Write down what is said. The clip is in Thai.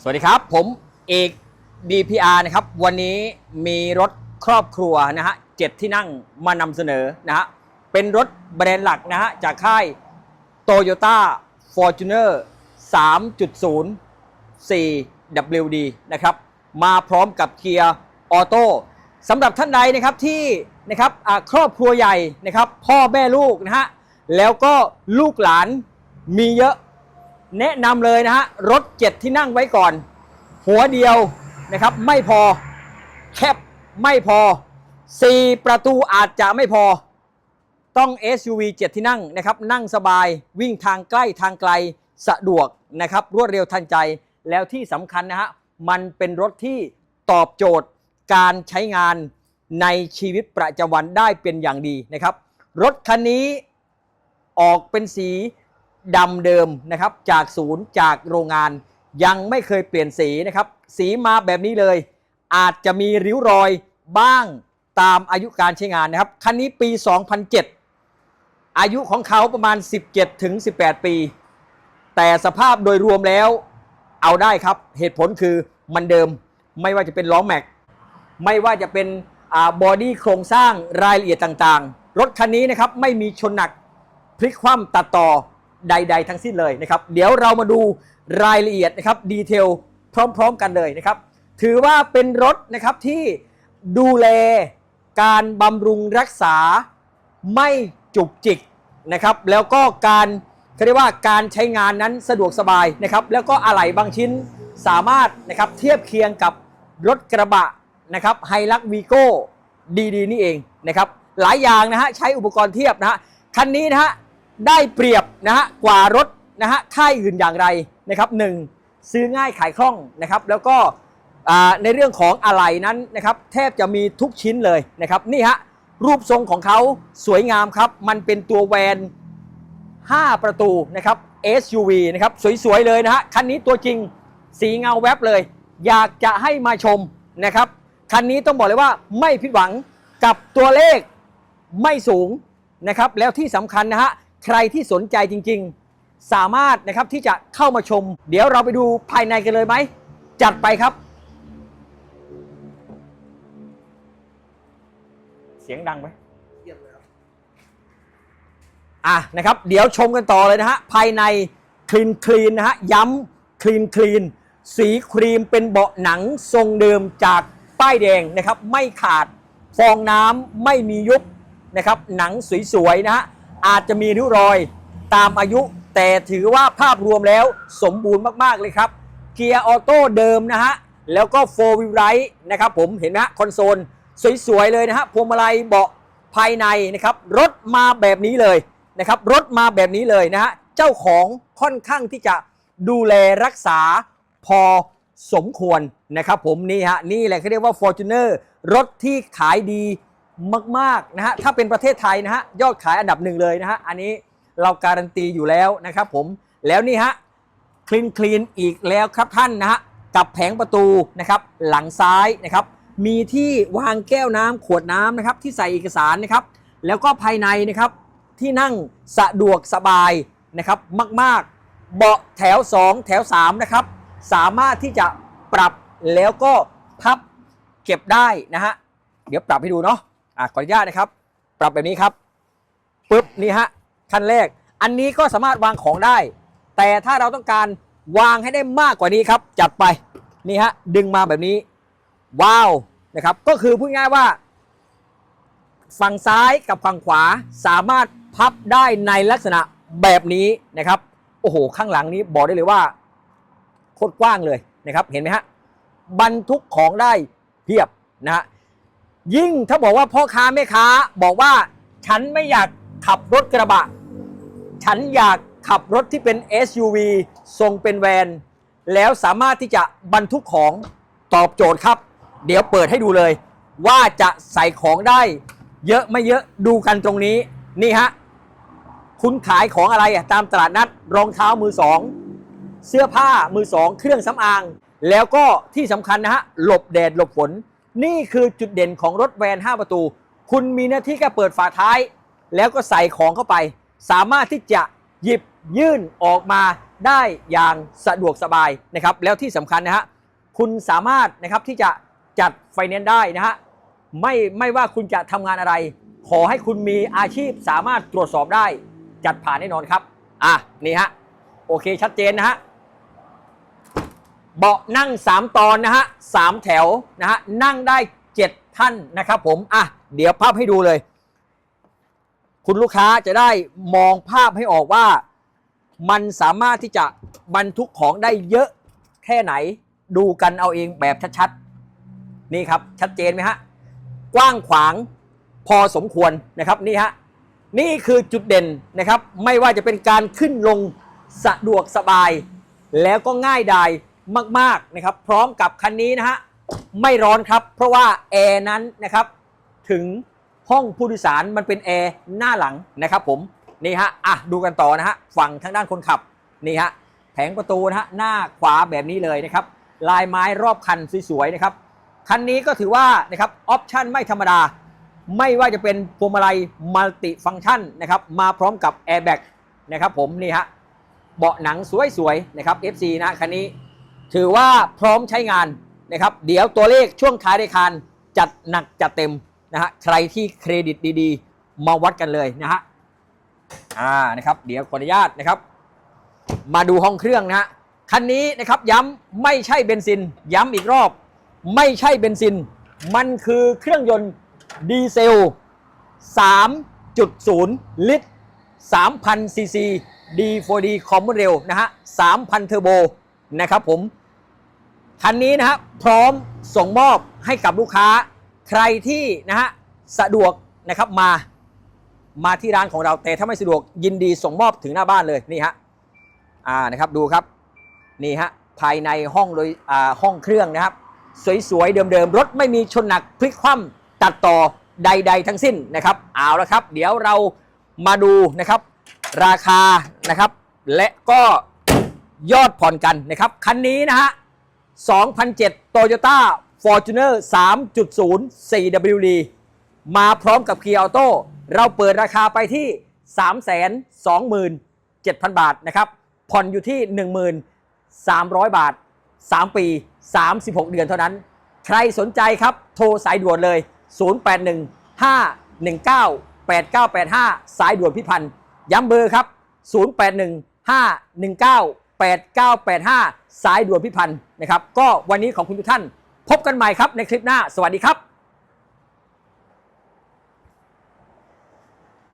สวัสดีครับ ผมเอก DPR นะครับ วันนี้มีรถครอบครัวนะฮะเจ็ดที่นั่งมานำเสนอนะฮะเป็นรถแบรนด์หลักนะฮะจากค่าย Toyota Fortuner 3.0 4WD นะครับ มาพร้อมกับเกียร์ออโต้สำหรับท่านใดนะครับที่นะครับครอบครัวใหญ่นะครับ พ่อแม่ลูกนะฮะแล้วก็ลูกหลานมีเยอะ แนะนำเลยนะฮะรถเจ็ดที่นั่งไว้ก่อน หัวเดียวนะครับไม่พอแคบไม่พอ 4 ประตูอาจจะไม่พอ ต้อง SUV 7 ที่นั่งนะครับ นั่งสบายวิ่งทางใกล้ทางไกลสะดวกนะครับ รวดเร็วทันใจแล้วที่สำคัญนะฮะ มันเป็นรถที่ตอบโจทย์การใช้งานในชีวิตประจำวันได้เป็นอย่างดีนะครับ รถคันนี้ออกเป็นสี ดำเดิมนะครับ จากศูนย์จากโรงงานยังไม่เคยเปลี่ยนสีนะครับ สีมาแบบนี้เลย อาจจะมีริ้วรอยบ้างตามอายุการใช้งานนะครับ คันนี้ปี 2007 อายุของเขาประมาณ 17ถึง18 ปี แต่สภาพโดยรวมแล้วเอาได้ครับ เหตุผลคือมันเดิมไม่ว่าจะเป็นล้อแม็ก ไม่ว่าจะเป็นบอดี้โครงสร้างรายละเอียดต่างๆ รถคันนี้นะครับไม่มีชนหนักพลิกคว่ำตัดต่อ ใด ๆ ทั้งสิ้นเลยนะครับ เดี๋ยวเรามาดูรายละเอียดนะครับดีเทลพร้อม ๆ กันเลยนะครับ ถือว่าเป็นรถนะครับที่ดูแลการบำรุงรักษาไม่จุกจิกนะครับ แล้วก็การเขาเรียกว่าการใช้งานนั้นสะดวกสบายนะครับ แล้วก็อะไหล่บางชิ้นสามารถนะครับเทียบเคียงกับรถกระบะนะครับไฮลักวีโก้ดีๆนี่เองนะครับ หลายอย่างนะฮะใช้อุปกรณ์เทียบนะฮะคันนี้นะฮะ ได้เปรียบนะฮะกว่ารถนะฮะค่ายอื่นอย่างไรนะครับหนึ่งซื้อง่ายขายคล่องนะครับ แล้วก็ในเรื่องของอะไหล่นั้นนะครับ แทบจะมีทุกชิ้นเลยนะครับ นี่ฮะรูปทรงของเขาสวยงามครับ มันเป็นตัวแวน 5 ประตูนะครับ SUV นะครับ สวย ๆ เลยนะฮะ คันนี้ตัวจริงสีเงาแวบเลย อยากจะให้มาชมนะครับ คันนี้ต้องบอกเลยว่าไม่ผิดหวังกับตัวเลขไม่สูงนะครับ แล้วที่สำคัญนะฮะ ใครที่สนใจจริงๆ สามารถนะครับที่จะเข้ามาชม เดี๋ยวเราไปดูภายในกันเลยไหม จัดไปครับ เสียงดังไหมเยี่ยมเลยครับอะนะครับ เดี๋ยวชมกันต่อเลยนะฮะ ภายในคลีนคลีนนะฮะ ย้ำคลีนคลีนสีครีมเป็นเบาะหนังทรงเดิมจากป้ายแดงนะครับ ไม่ขาด ฟองน้ำไม่มียุบนะครับ หนังสวยๆนะฮะ อาจจะมีริ้วรอยตามอายุ แต่ถือว่าภาพรวมแล้วสมบูรณ์มากๆเลยครับเกียร์ออโต้เดิมนะฮะ แล้วก็โฟวิลไรนะครับผมเห็นไหมฮะคอนโซลสวย ๆ เลยนะฮะพวงมาลัยเบาะภายในนะครับ รถมาแบบนี้เลยนะครับ รถมาแบบนี้เลยนะฮะ เจ้าของค่อนข้างที่จะดูแลรักษาพอสมควรนะครับผมนี่ฮะ นี่แหละเขาเรียกว่า Fortuner รถที่ขายดี มากๆนะฮะถ้าเป็นประเทศไทยนะฮะยอดขายอันดับหนึ่งเลยนะฮะอันนี้เราการันตีอยู่แล้วนะครับผมแล้วนี่ฮะคลีนคลีนอีกแล้วครับท่านนะฮะกับแผงประตูนะครับหลังซ้ายนะครับมีที่วางแก้วน้ำขวดน้ำนะครับที่ใส่เอกสารนะครับแล้วก็ภายในนะครับที่นั่งสะดวกสบายนะครับมากๆ เบาะแถว 2 แถว3นะครับสามารถที่จะปรับแล้วก็พับเก็บได้นะฮะเดี๋ยวปรับให้ดูเนาะ อะขออนุญาตนะครับ ปรับแบบนี้ครับปุ๊บนี่ฮะขั้นแรก อันนี้ก็สามารถวางของได้ แต่ถ้าเราต้องการวางให้ได้มากกว่านี้ครับ จัดไปนี่ฮะดึงมาแบบนี้ ว้าวนะครับ ก็คือพูดง่ายว่า ฝั่งซ้ายกับฝั่งขวาสามารถพับได้ในลักษณะแบบนี้นะครับโอ้โหข้างหลังนี้บอกได้เลยว่าโคตรกว้างเลยนะครับ เห็นไหมฮะบรรทุกของได้เพียบนะฮะ ยิ่งถ้าบอกว่าพ่อค้าแม่ค้าบอกว่าฉันไม่อยากขับรถกระบะ ฉันอยากขับรถที่เป็น SUV ทรงเป็นแวนแล้วสามารถที่จะบรรทุกของตอบโจทย์ครับ เดี๋ยวเปิดให้ดูเลย ว่าจะใส่ของได้ เยอะไม่เยอะดูกันตรงนี้นี่ฮะคุณขายของอะไรอะตามตลาดนัดรองเท้ามือสองเสื้อผ้ามือสองเครื่องสำอาง แล้วก็ที่สำคัญนะฮะหลบแดดหลบฝน นี่คือจุดเด่นของรถแวน5 ประตู คุณมีหน้าที่แค่เปิดฝาท้าย แล้วก็ใส่ของเข้าไป สามารถที่จะหยิบยื่นออกมาได้อย่างสะดวกสบายนะครับ แล้วที่สำคัญนะฮะคุณสามารถนะครับที่จะจัดไฟแนนซ์ได้นะฮะไม่ไม่ว่าคุณจะทำงานอะไร ขอให้คุณมีอาชีพสามารถตรวจสอบได้ จัดผ่านแน่นอนครับ อะนี่ฮะโอเคชัดเจนนะฮะ เบาะนั่ง 3 ตอนนะฮะสามแถวนะฮะนั่งได้ 7 ท่านนะครับผมอะเดี๋ยวภาพให้ดูเลย คุณลูกค้าจะได้มองภาพให้ออกว่า มันสามารถที่จะบรรทุกของได้เยอะแค่ไหน ดูกันเอาเองแบบชัดๆ นี่ครับชัดเจนไหมฮะกว้างขวางพอสมควรนะครับนี่ฮะนี่คือจุดเด่นนะครับ ไม่ว่าจะเป็นการขึ้นลงสะดวกสบาย แล้วก็ง่ายดาย มากๆนะครับ พร้อมกับคันนี้นะฮะไม่ร้อนครับ เพราะว่าแอร์นั้นนะครับ ถึงห้องผู้โดยสารมันเป็นแอร์หน้าหลังนะครับ ผมนี่ฮะอะดูกันต่อนะฮะฝั่งทางด้านคนขับนี่ฮะแผงประตูนะฮะหน้าขวาแบบนี้เลยนะครับ ลายไม้รอบคันสวยๆนะครับคันนี้ก็ถือว่านะครับออปชั่นไม่ธรรมดา ไม่ว่าจะเป็นพวงมาลัยมัลติฟัง c t ชันนะครับ มาพร้อมกับแอร์แบ็กนะครับ ผมนี่ฮะเบาะหนังสวยๆนะครับ FC นะคันนี้ ถือว่าพร้อมใช้งานนะครับ เดี๋ยวตัวเลขช่วงท้ายรายการจัดหนักจัดเต็มนะฮะใครที่เครดิตดีๆ มาวัดกันเลยนะฮะอ่านะครับ เดี๋ยวขออนุญาตนะครับ มาดูห้องเครื่องนะฮะคันนี้นะครับย้ำไม่ใช่เบนซิน ย้ำอีกรอบ ไม่ใช่เบนซิน มันคือเครื่องยนต์ดีเซล 3.0 ลิตร 3,000ซีซี D4D Common Rail นะฮะ 3,000 เทอร์โบ นะครับผม คันนี้นะฮะพร้อมส่งมอบให้กับลูกค้าใครที่นะฮะสะดวกนะครับมามาที่ร้านของเราแต่ถ้าไม่สะดวกยินดีส่งมอบถึงหน้าบ้านเลยนี่ฮะอ่านะครับดูครับนี่ฮะภายในห้องโดยอ่าห้องเครื่องนะครับ สวยๆเดิมๆรถไม่มีชนหนักพลิกคว่ำตัดต่อใด ๆ ทั้งสิ้นนะครับเอาละครับ เดี๋ยวเรามาดูนะครับราคานะครับ และก็ ยอดผ่อนกันนะครับ คันนี้นะฮะ2007 Toyota Fortuner 3.0 4WD มาพร้อมกับ Kia Auto เราเปิดราคาไปที่ 327,000 บาทนะครับ ผ่อนอยู่ที่ 13,000บาท 3 ปี 36 เดือนเท่านั้น ใครสนใจครับ โทรสายด่วนเลย 081 519 8985 สายด่วนพิพันธ์ ย้ำเบอร์ครับ 081 519 8985 สายด่วนพิพันธ์นะครับ ก็วันนี้ขอบคุณทุกท่าน พบกันใหม่ครับในคลิปหน้า สวัสดีครับ